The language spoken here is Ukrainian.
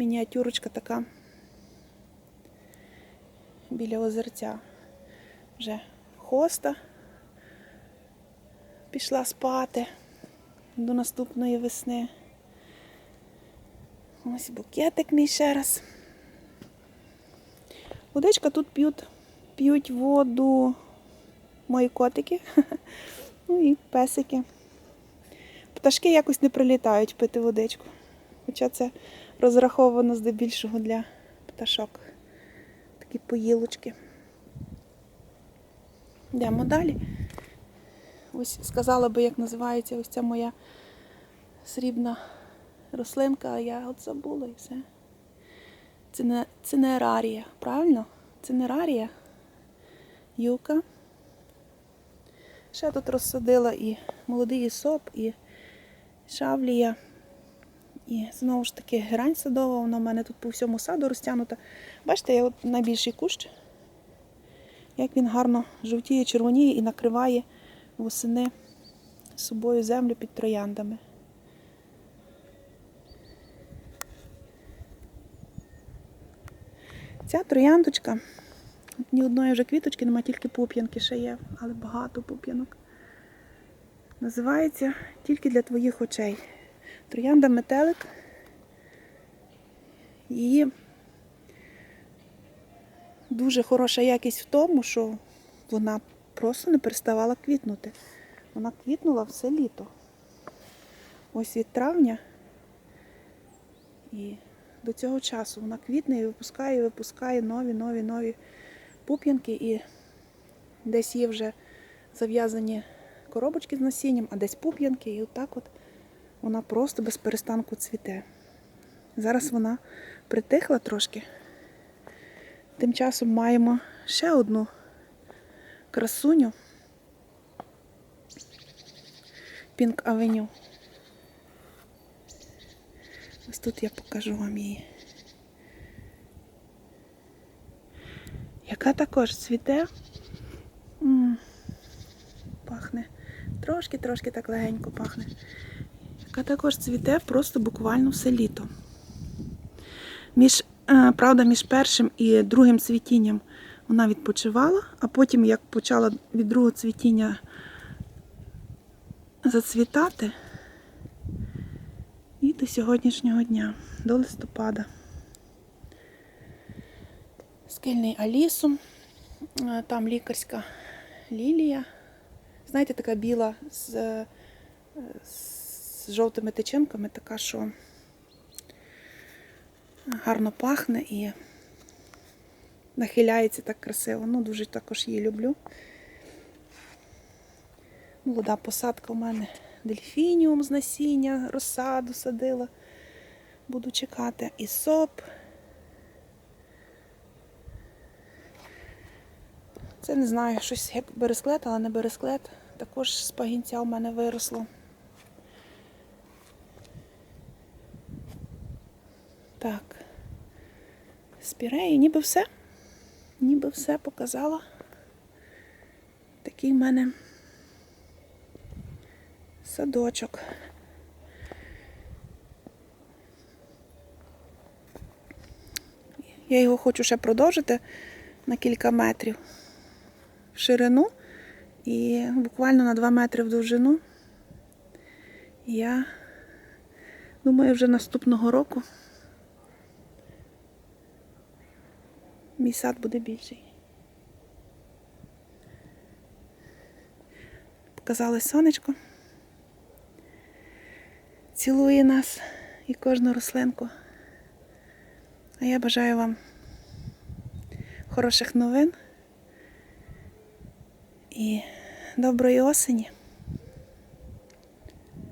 мініатюрочка така біля озерця. Вже хоста пішла спати до наступної весни. Ось букетик мій ще раз. Водичка тут п'ють, п'ють воду мої котики, ну і песики. Пташки якось не прилітають пити водичку. Хоча це розраховано здебільшого для пташок. Такі поїлочки. Йдемо далі. Ось сказала би, як називається ось ця моя срібна рослинка, а я от забула і все. Це не, це правильно? Це не. Юка. Ще тут розсадила і молодий ісоп, і шавлія. І знову ж таки герань садова, вона в мене тут по всьому саду розтягнута. Бачите, я от найбільший кущ, як він гарно жовтіє, червоніє і накриває восени собою землю під трояндами. Ця трояндочка, ні одної вже квіточки, немає тільки пуп'янки ще є, але багато пуп'янок. Називається тільки для твоїх очей. Троянда метелик. Її дуже хороша якість в тому, що вона просто не переставала квітнути. Вона квітнула все літо. Ось від травня і до цього часу вона квітне і випускає, і випускає нові, нові, нові пуп'янки. І десь є вже зав'язані коробочки з насінням, а десь пуп'янки. І отак от вона просто без перестанку цвіте. Зараз вона притихла трошки. Тим часом маємо ще одну красуню. Пінк Авеню. Ось тут я покажу вам її. Яка також цвіте. Пахне. Трошки-трошки так легенько пахне. Яка також цвіте просто буквально все літо. Між, е, правда, між першим і другим цвітінням вона відпочивала, а потім, як почала від другого цвітіння зацвітати, і до сьогоднішнього дня, до листопада. Скельний алісум, е, там лікарська лілія. Знаєте, така біла з, е, з жовтими тичинками, така, що гарно пахне і нахиляється так красиво. Ну, дуже також її люблю. Молода посадка у мене дельфініум з насіння, розсаду садила. Буду чекати. І соп. Це не знаю, щось як бересклет, але не бересклет. Також з пагінця у мене виросло. Так. Спіреї, ніби все. Ніби все показала. Такий в мене садочок. Я його хочу ще продовжити на кілька метрів в ширину і буквально на 2 метри в довжину. Я думаю, вже наступного року мій сад буде більший. Показали сонечко. Цілує нас і кожну рослинку. А я бажаю вам хороших новин і доброї осені.